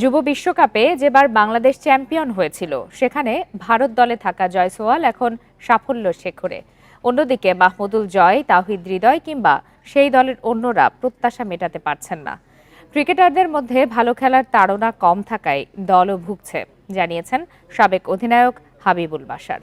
যুব বিশ্বকাপে যেবার বাংলাদেশ চ্যাম্পিয়ন হয়েছিল, সেখানে ভারত দলে থাকা জয়সওয়াল এখন সাফল্য শেখরে। অন্যদিকে মাহমুদুল জয় তাহিদ হৃদয় কিংবা সেই দলের অন্যরা প্রত্যাশা মেটাতে পারছেন না। ক্রিকেটারদের মধ্যে ভালো খেলার তাড়না কম থাকায় দলও ভুগছে, জানিয়েছেন সাবেক অধিনায়ক হাবিবুল বাশার।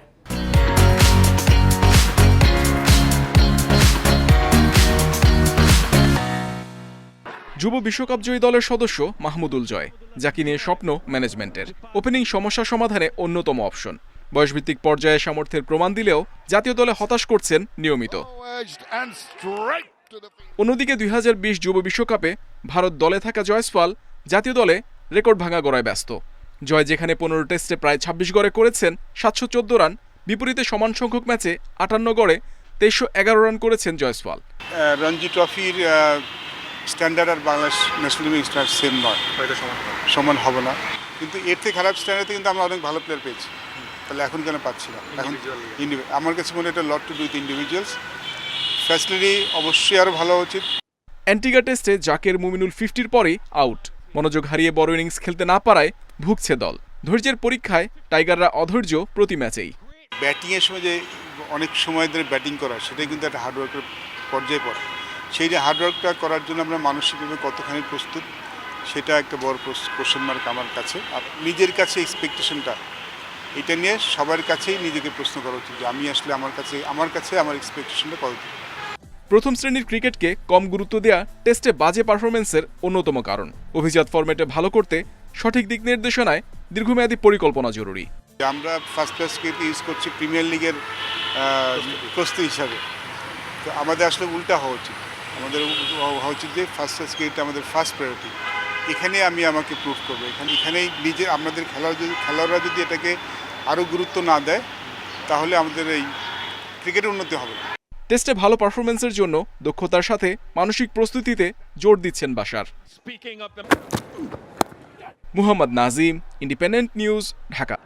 যুব বিশ্বকাপ জয়ী দলের সদস্য মাহমুদুল জয় যাকে নিয়ে স্বপ্ন ম্যানেজমেন্টের। ওপেনিং সমস্যা সমাধানে অন্যতম অপশন। বয়সভিত্তিক পর্যায়ে সামর্থ্যের প্রমাণ দিলেও জাতীয় দলে হতাশ করছেন নিয়মিত. অন্যদিকে দুই হাজার বিশ যুব বিশ্বকাপে ভারত দলে থাকা জয়সওয়াল জাতীয় দলে রেকর্ড ভাঙা গড়ায় ব্যস্ত। জয় যেখানে পনেরো টেস্টে প্রায় ছাব্বিশ গড়ে করেছেন সাতশো চোদ্দ রান বিপরীতে সমান সংখ্যক ম্যাচে আটান্ন গড়ে তেইশশো এগারো রান করেছেন জয়সওয়াল। রঞ্জি ট্রফির স্ট্যান্ডার্ড আর বাংলাদেশ ন্যাশনাল টিমের স্ট্যান্ডার্ড সেম নয়। সমান হবে। না। কিন্তু এর থেকে খারাপ স্ট্যান্ডার্ডে কিন্তু আমরা অনেক ভালো প্লেয়ার পেয়েছি। তাহলে এখন কেন পাচ্ছি না? এখন আমার কাছে মনে হয় এটা lot to do with individuals facility অবশ্যই আরও ভালো হওয়া উচিত। অ্যান্টিগা টেস্টে জাকের মুমিনুল ফিফটির পরেই আউট মনোযোগ হারিয়ে বড় ইনিংস খেলতে না পারায় ভুগছে দল। ধৈর্যের পরীক্ষায় টাইগাররা অধৈর্য প্রতি ম্যাচেই। ব্যাটিংয়ের সময় যে অনেক সময় ধরে ব্যাটিং করা সেটাই কিন্তু একটা হার্ডওয়ার্কের পর্যায়ে পড়ে। সেই যে হার্ডওয়ার্কটা করার জন্য আমরা মানসিকভাবে কতখানি প্রস্তুত সেটা একটা বড় কোশ্চেন মার্ক আমার কাছে। আর নিজের কাছে এক্সপেকটেশনটা এটা নিয়ে সবার কাছেই নিজেকে প্রশ্ন করা উচিত যে আমি আসলে আমার কাছে আমার কাছে আমার এক্সপেকটেশনটা কত প্রথম শ্রেণির ক্রিকেটকে কম গুরুত্ব দেয়া টেস্টে বাজে পারফরমেন্সের অন্যতম কারণ। অভিজাত ফরম্যাটে ভালো করতে সঠিক দিক নির্দেশনায় দীর্ঘমেয়াদী পরিকল্পনা জরুরি। আমরা ফার্স্ট ক্লাস ক্রিকেট ইউজ করছি প্রিমিয়ার লিগের প্রস্তুতি হিসাবে। তো আমাদের আসলে উল্টা হওয়া উচিত। আমাদের হওয়া উচিত যে ফার্স্ট ক্রিকেট আমাদের ফার্স্ট প্রায়োরিটি এখানে আমি আমাকে প্রুভ করব। এখানে এখানেই নিজে আমাদের খেলোয়াড় যদি খেলোয়াড়রা যদি এটাকে আরও গুরুত্ব না দেয় তাহলে আমাদের এই ক্রিকেটের উন্নতি হবে টেস্টে ভালো পারফরমেন্সের জন্য দক্ষতার সাথে মানসিক প্রস্তুতিতে জোর দিচ্ছেন Bashar. Muhammad Nazim independent news Dhaka.